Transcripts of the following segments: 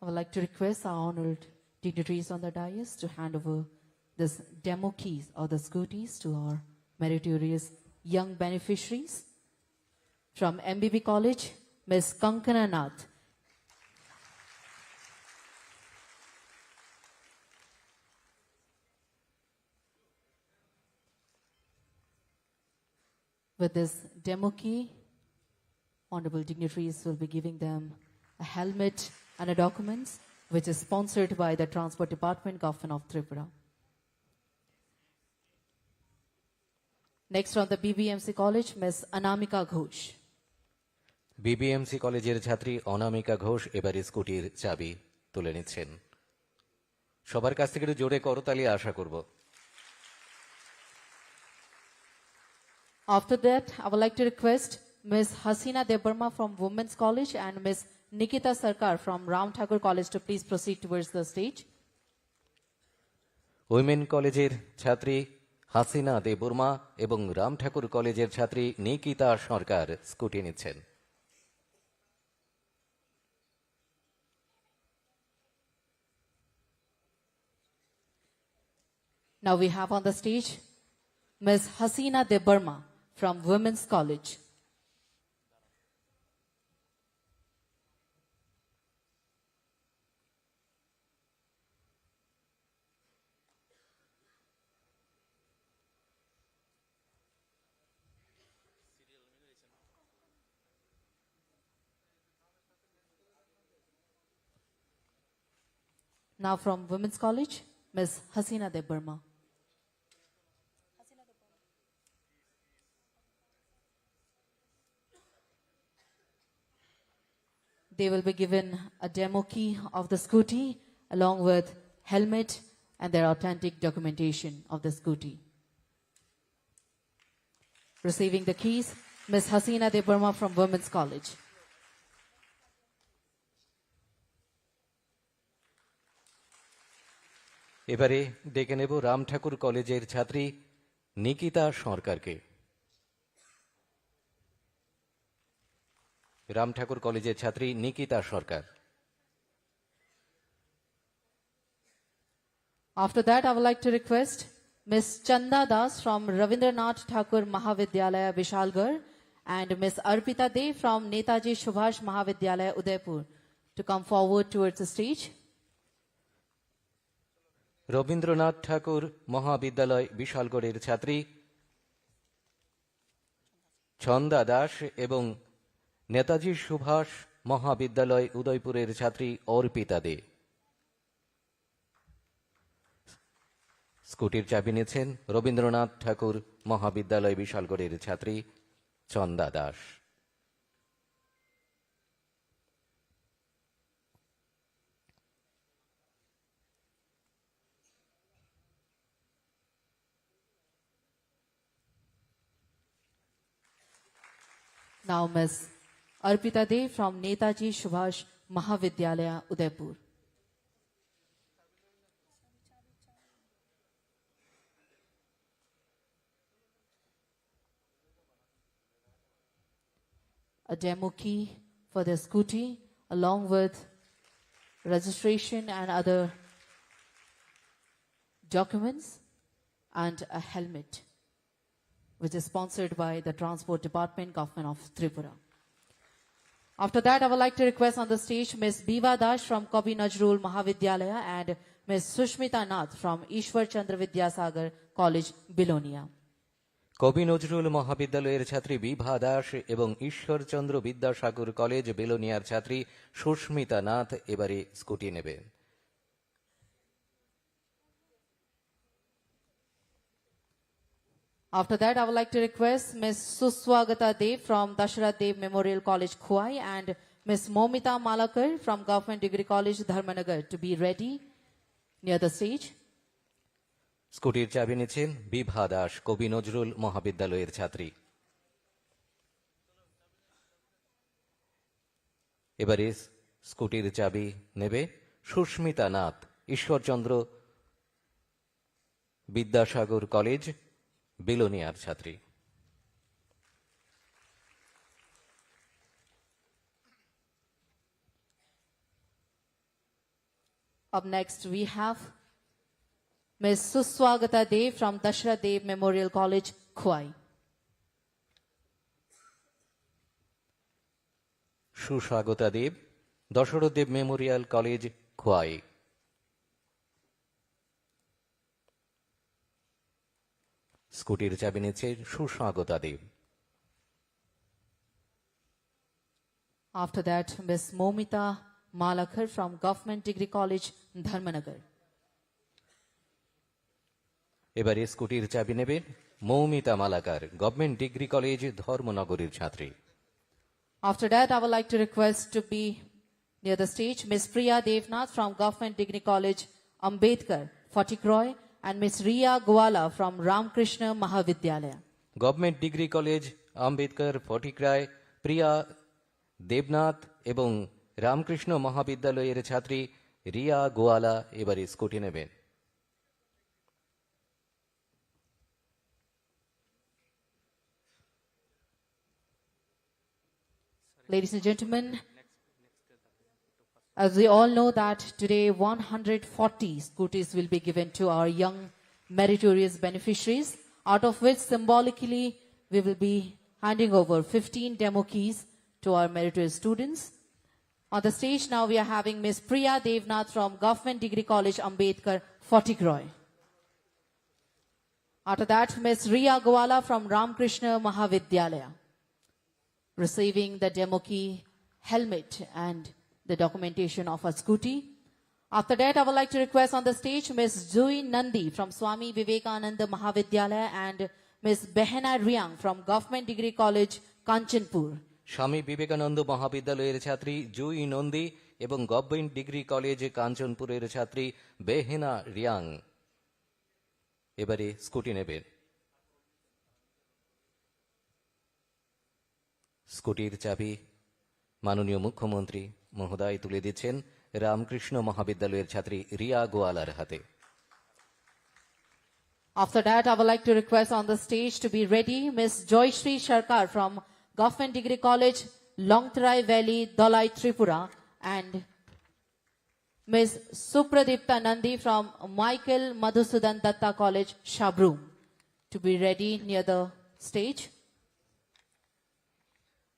I would like to request our honored dignitaries on the dais to hand over this demo keys or the scooties to our meritorious young beneficiaries. From MBB College, Ms. Kankana Nath. With this demo key, honorable dignitaries will be giving them a helmet and a document which is sponsored by the Transport Department, Government of Tripura. Next from the BBMC College, Ms. Anamika Ghosh. BBMC কলেজের ছাত্রী অনামিকা ঘোষ এবারে স্কুটির চাবি তুলে নিচ্ছেন সবার কাছ থেকে একটু জোরে করতালি আশা করব After that, I would like to request Ms. Hasina Debarma from Women's College and Ms. Nikita Sarkar from Ram Thakur College to please proceed towards the stage. Women কলেজের ছাত্রী হাসিনা দেববর্মা এবং রাম ঠাকুর কলেজের ছাত্রী নিকিতা সরকার স্কুটি নিচ্ছেন Now we have on the stage Ms. Hasina Debarma from Women's College. Now from Women's College, Ms. Hasina De Burma. They will be given a demo key of the scooty along with helmet and their authentic documentation of the scooty. Receiving the keys, Ms. Hasina De Burma from Women's College. এবারে ডেকে নেব রাম ঠাকুর কলেজের ছাত্রী নিকিতা সরকারকে রাম ঠাকুর কলেজের ছাত্রী নিকিতা সরকার After that, I would like to request Ms. Chanda Das from Ravindranath Thakur Mahavidyalaya Vishalgarh and Ms. Arpita De from Netaji Subhash Mahavidyalaya Udaipur to come forward towards the stage. Rabindranath ঠাকুর মহাবিদ্যালয় বিশালগড়ের ছাত্রী। ছন্দা দাস এবং নেতাজি সুভাষ মহাবিদ্যালয় উদয়পুরের ছাত্রী অর্পিতা দে। স্কুটির চাবি নিয়েছেন রবীন্দ্রনাথ ঠাকুর মহাবিদ্যালয় বিশালগড়ের ছাত্রী চন্দা Das. Now, Ms. Arpita De from Netaji Subhash Mahavidyalaya Udaipur. A demo key for the scooty along with registration and other documents and a helmet which is sponsored by the Transport Department, Government of Tripura. After that, I would like to request on the stage Ms. Biva Dash from Kabi Najrul Mahavidyalaya and Ms. Sushmita Nath from Ishwar Chandra Vidyasagar College, Bilonia. কবি নজরুল মহাবিদ্যালয়ের ছাত্রী বিভা দাস এবং Ishwarchandra Vidyasagar college বেলোনিয়ার ছাত্রী সুস্মিতা নাথ এবারে scooty নেবেন After that, I would like to request Ms. Suswagata Dev from Dasharath Dev Memorial College, Khwai and Ms. Momita Malakar from Government Degree College, Dharmanagar to be ready near the stage. স্কুটির চাবি নিচ্ছেন বিভা দাস কবি নজরুল মহাবিদ্যালয়ের ছাত্রী এবারে স্কুটির চাবি নেবে Susmita Nath Ishwarchandra Vidyasagar college বিলোনিয়ার ছাত্রী Up next, we have Ms. Suswagata Dev from Dashra Dev Memorial College, Khwai. Suswagata Deb Dasharath Deb memorial college Khowai স্কুটির চাবি নিচ্ছে সুস্বাগতা দেব After that, Ms. Momita Malakar from Government Degree College, Dharmanagar. এবারে স্কুটির চাবি নেবেন Moumita Malakar government degree college ধর্মনগরের ছাত্রী After that, I would like to request to be near the stage Ms. Priya Devnath from Government Degree College, Ambedkar, Fatikroy, and Ms. Riya Gwala from Ramkrishna Mahavidyalaya. Government degree college Ambedkar Fatikroy Priya Debnath এবং রামকৃষ্ণ মহাবিদ্যালয়ের ছাত্রী রিয়া গোয়ালা এবারে scooty নেবেন Ladies and gentlemen, as we all know that today 140 scooters will be given to our young meritorious beneficiaries, out of which symbolically we will be handing over 15 demo keys to our meritorious students. On the stage now we are having Ms. Priya Devnath from Government Degree College, Ambedkar, Fortikroy. After that, Ms. Riya Gwala from Ramkrishna Mahavidyalaya receiving the demo key, helmet, and the documentation of a scooty. After that, I would like to request on the stage Ms. Zui Nandi from Swami Vivekananda Mahavidyalaya and Ms. Behena Riang from Government Degree College, Kanchanpur. Swami Vivekananda মহাবিদ্যালয়ের ছাত্রী জুই নন্দী এবং government degree college কাঞ্চনপুরের ছাত্রী বেহেনা রিয়াং এবারে scooty নেবেন স্কুটির চাবি মাননীয় মুখ্যমন্ত্রী মহোদয় তুলে দিচ্ছেন রামকৃষ্ণ মহাবিদ্যালয়ের ছাত্রী রিয়া গোয়ালার হাতে After that, I would like to request on the stage to be ready Ms. Joyshri Sharkar from Government Degree College, Longtrai Valley, Dalai Tripura, and Ms. Supradipta Nandi from Michael Madhusudan Datta College, Shabroom, to be ready near the stage.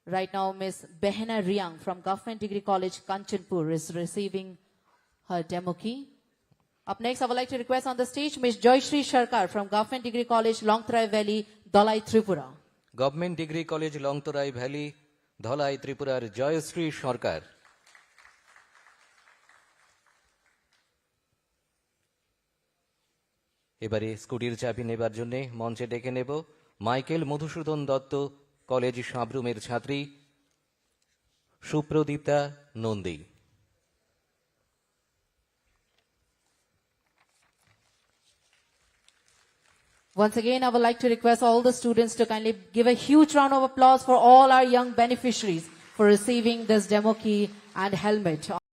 Right now, Ms. Behena Riang from Government Degree College, Kanchanpur is receiving her demo key. Up next, I would like to request on the stage Ms. Joyshri Sharkar from Government Degree College, Longtrai Valley, Dalai Tripura. Government degree college Longtrai valley Dhalai ত্রিপুরার জয়শ্রী সরকার এবারে স্কুটির চাবি নেবার জন্য মঞ্চে ডেকে নেব Michael Madhusudan Dutta college সাবরুমের ছাত্রী Supradipta Nandi Once again, I would like to request all the students to kindly give a huge round of applause for all our young beneficiaries for receiving this demo key and helmet